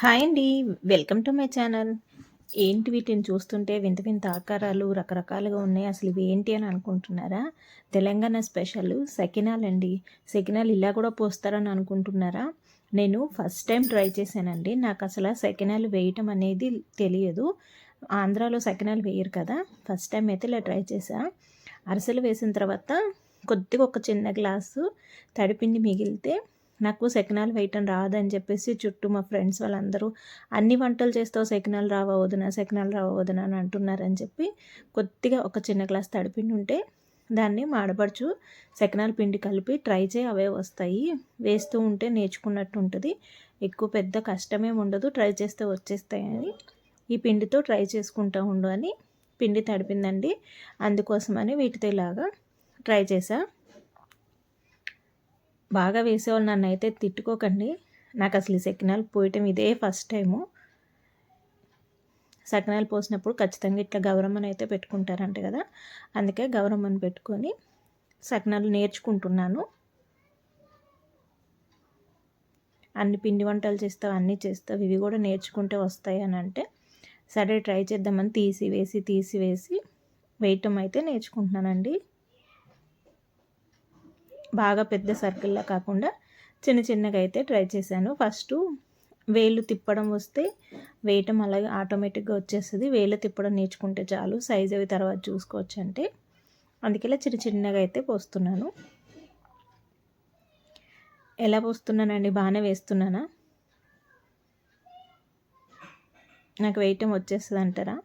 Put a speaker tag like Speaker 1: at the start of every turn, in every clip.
Speaker 1: Hi అండి. Welcome to my channel. ఏంటి వీటిని చూస్తుంటే వింత వింత ఆకారాలు రకరకాలుగా ఉన్నాయి. అసలు ఇవి ఏంటి అని అనుకుంటున్నారా? తెలంగాణ స్పెషల్ సెకినాల్ అండి. సెకినాల్ ఇలా కూడా పోస్తారని అనుకుంటున్నారా? నేను ఫస్ట్ టైం ట్రై చేశానండి. నాకు అసలు సెకినాల్ వేయటం అనేది తెలియదు. ఆంధ్రాలో సెకినాల్ వేయరు కదా. ఫస్ట్ టైం అయితే ఇలా ట్రై చేశాను అరసలు వేసిన తర్వాత కొద్దిగా ఒక చిన్న గ్లాసు తడిపిండి మిగిలితే నాకు సెకనాలు వేయటం రాదని చెప్పేసి చుట్టూ మా ఫ్రెండ్స్ వాళ్ళందరూ అన్ని వంటలు చేస్తావు సెకనాలు రావా వదిన సెకనాలు రావా వదిన అని అంటున్నారని చెప్పి కొద్దిగా ఒక చిన్న గ్లాస్ తడిపిండి ఉంటే దాన్ని మాడపడుచు సెకనాల పిండి కలిపి ట్రై చేయి అవే వస్తాయి. వేస్తూ ఉంటే నేర్చుకున్నట్టు ఉంటుంది. ఎక్కువ పెద్ద కష్టమే ఉండదు ట్రై చేస్తే వచ్చేస్తాయని. ఈ పిండితో ట్రై చేసుకుంటూ ఉండు అని పిండి తడిపిందండి. అందుకోసమని వీటితో ఇలాగా ట్రై చేసా బాగా వేసేవాళ్ళు నన్ను అయితే తిట్టుకోకండి. నాకు అసలు ఈ సకినాలు పోయటం ఇదే ఫస్ట్ టైము. సకినాలు పోసినప్పుడు ఖచ్చితంగా ఇట్లా గౌరమ్మను అయితే పెట్టుకుంటారంట కదా. అందుకే గౌరమ్మని పెట్టుకొని సకినాలు నేర్చుకుంటున్నాను. అన్ని పిండి వంటలు చేస్తావు అన్నీ చేస్తావు ఇవి కూడా నేర్చుకుంటే వస్తాయి అని అంటే సరే ట్రై చేద్దామని తీసి వేసి తీసి వేసి వేయటం అయితే నేర్చుకుంటున్నానండి. బాగా పెద్ద సర్కిల్లా కాకుండా చిన్న చిన్నగా అయితే ట్రై చేశాను. ఫస్ట్ వేలు తిప్పడం వస్తే వేయటం అలాగే ఆటోమేటిక్గా వచ్చేస్తుంది. వేలు తిప్పడం నేర్చుకుంటే చాలు. సైజ్ అవి తర్వాత చూసుకోవచ్చు అంటే. అందుకే చిన్న చిన్నగా అయితే పోస్తున్నాను. ఎలా పోస్తున్నానండి? బాగానే వేస్తున్నానా? నాకు వేయటం వచ్చేస్తుంది అంటారా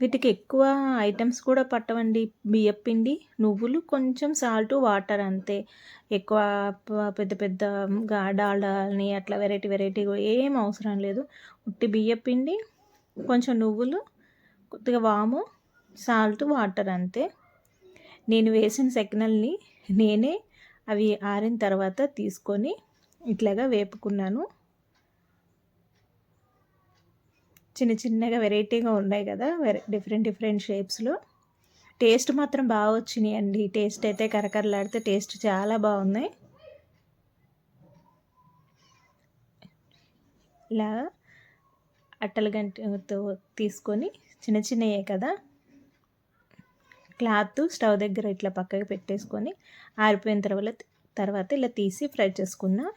Speaker 1: వీటికి ఎక్కువ ఐటమ్స్ కూడా పట్టవండి. బియ్యపిండి నువ్వులు కొంచెం సాల్ట్ వాటర్ అంతే. ఎక్కువ పెద్ద పెద్ద డాల్డాని అట్లా వెరైటీ వెరైటీ ఏం అవసరం లేదు. ఉట్టి బియ్యపిండి కొంచెం నువ్వులు కొద్దిగా వాము సాల్ట్ వాటర్ అంతే. నేను వేసిన సెకనల్ని నేనే అవి ఆరిన తర్వాత తీసుకొని ఇట్లాగా వేపుకున్నాను. చిన్న చిన్నగా వెరైటీగా ఉన్నాయి కదా డిఫరెంట్ డిఫరెంట్ షేప్స్లో టేస్ట్ మాత్రం బాగా వచ్చినాయి అండి. టేస్ట్ అయితే కరకరలాడితే టేస్ట్ చాలా బాగున్నాయి. ఇలా అట్టలు గంటతో తీసుకొని చిన్న చిన్నయే కదా. క్లాత్ స్టవ్ దగ్గర ఇట్లా పక్కకి పెట్టేసుకొని ఆరిపోయిన తర్వాత తర్వాత ఇలా తీసి ఫ్రై చేసుకున్నాను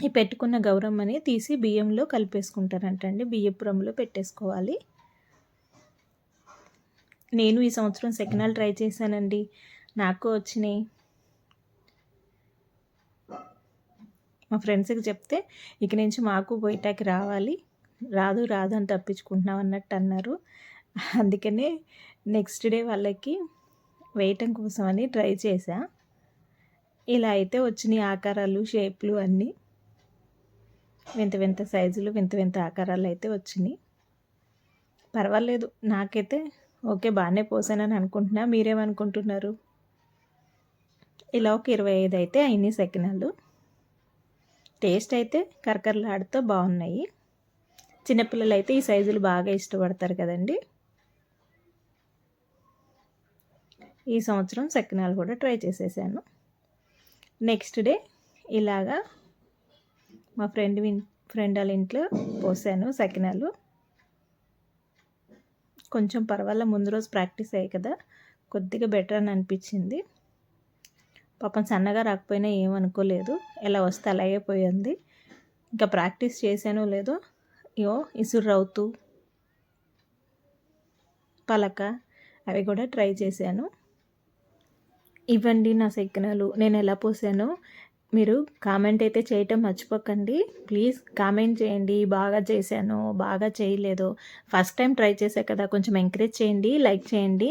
Speaker 1: ఈ పెట్టుకున్న గౌరమ్మని తీసి బియ్యంలో కలిపేసుకుంటారంటండి. బియ్యపురంలో పెట్టేసుకోవాలి. నేను ఈ సంవత్సరం సెకండ్ ట్రై చేశానండి. నాకు వచ్చినాయి. మా ఫ్రెండ్స్కి చెప్తే ఇక నుంచి మాకు బయటకి రావాలి. రాదు రాదు అని తప్పించుకుంటున్నాం అన్నట్టు అన్నారు. అందుకనే నెక్స్ట్ డే వాళ్ళకి వేయటం కోసమని ట్రై చేశా. ఇలా అయితే వచ్చినాయి ఆకారాలు షేప్లు అన్నీ. వింత వింత సైజులు వింత వింత ఆకారాలు అయితే వచ్చినాయి. పర్వాలేదు నాకైతే ఓకే బాగానే పోసానని అనుకుంటున్నా. మీరేమనుకుంటున్నారు? ఇలా ఒక ఇరవై ఐదు అయితే అయినాయి సెకనాలు. టేస్ట్ అయితే కరకరలాడుతూ బాగున్నాయి. చిన్నపిల్లలు అయితే ఈ సైజులు బాగా ఇష్టపడతారు కదండి. ఈ సంవత్సరం సెకనాలు కూడా ట్రై చేసేసాను. నెక్స్ట్ డే ఇలాగా మా ఫ్రెండ్ ఫ్రెండ్ వాళ్ళ ఇంట్లో పోసాను సకినాలు. కొంచెం పర్వాలేదు ముందు రోజు ప్రాక్టీస్ అయ్యాయి కదా కొద్దిగా బెటర్ అని అనిపించింది. పాపం సన్నగా రాకపోయినా ఏమనుకోలేదు ఎలా వస్తే అలాగే పోయింది. ఇంకా ప్రాక్టీస్ చేశానో లేదో ఇయో ఇసురు రౌతు పలక అవి కూడా ట్రై చేశాను. ఇవ్వండి నా సెక్కినాలు నేను ఎలా పోసానో మీరు కామెంట్ అయితే చేయటం మర్చిపోకండి. ప్లీజ్ కామెంట్ చేయండి. బాగా చేశాను బాగా చేయలేదు. ఫస్ట్ టైం ట్రై చేసే కదా కొంచెం ఎంకరేజ్ చేయండి లైక్ చేయండి.